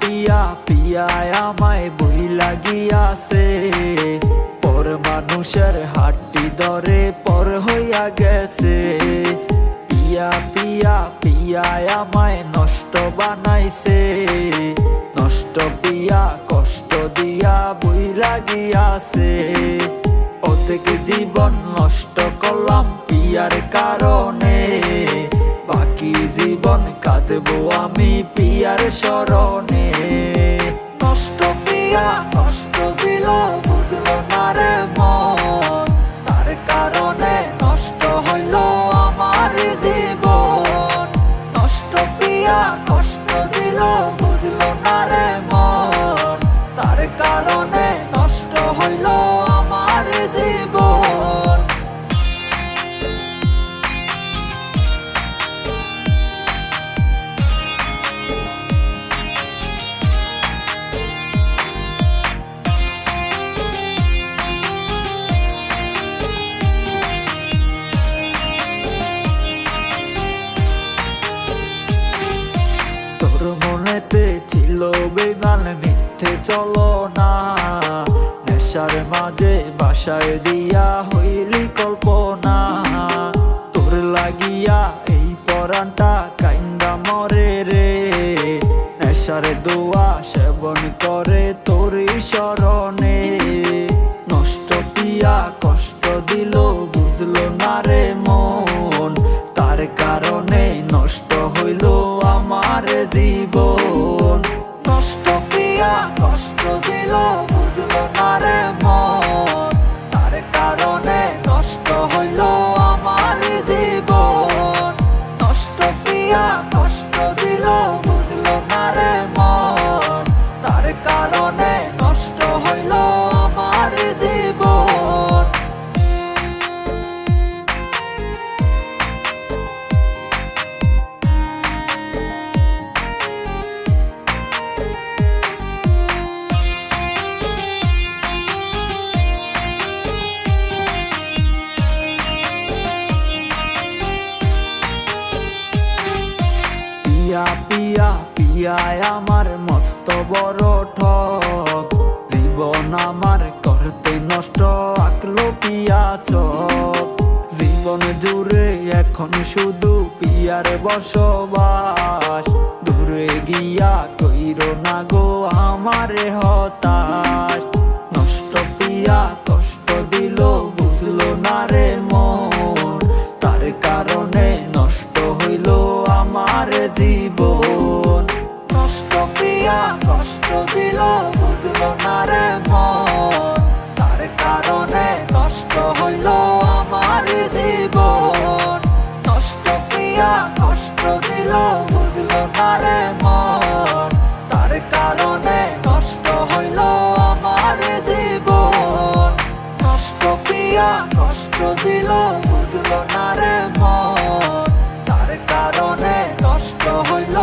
পিয়া পিয়া পিয়ায় আমায় বই লাগিয়াছে। পর মানুষের হাটটি দরে পর হইয়া গেছে। পিয়া পিয়া, পিয়ায় আমায় নষ্ট বানাইছে। নষ্ট পিয়া, কষ্ট দিয়া বই লাগিয়াছে। অর্ধেক জীবন নষ্ট করলাম পিয়ার কারণে। বাকি জীবন কাঁদবো আমি পিয়ার স্মরণে। বুঝলো না রে মন তার কারণে ছিল বেগান মিথ্যে চলো না। নেশার মাঝে বাসায় দিয়া হইলি কল্পনা। তোর লাগিয়া এই পরানটা কাইন্দা মরে রে। নেশার দোয়া সেবন করে তোর স্মরণে নষ্ট পিয়া পিয়া পিয়া পিয়ায় আমার মস্ত বড় ঠক জীবন আমার করতে নষ্ট আঁকলো পিয়া চক জীবন জুড়ে এখন শুধু পিয়ার বসবাস। দূরে গিয়া কইর না গো আমারে হতাশ। নষ্ট পিয়া কষ্ট দিল কষ্ট দিল বুঝলো না রে মন। তার কারণে নষ্ট হইল।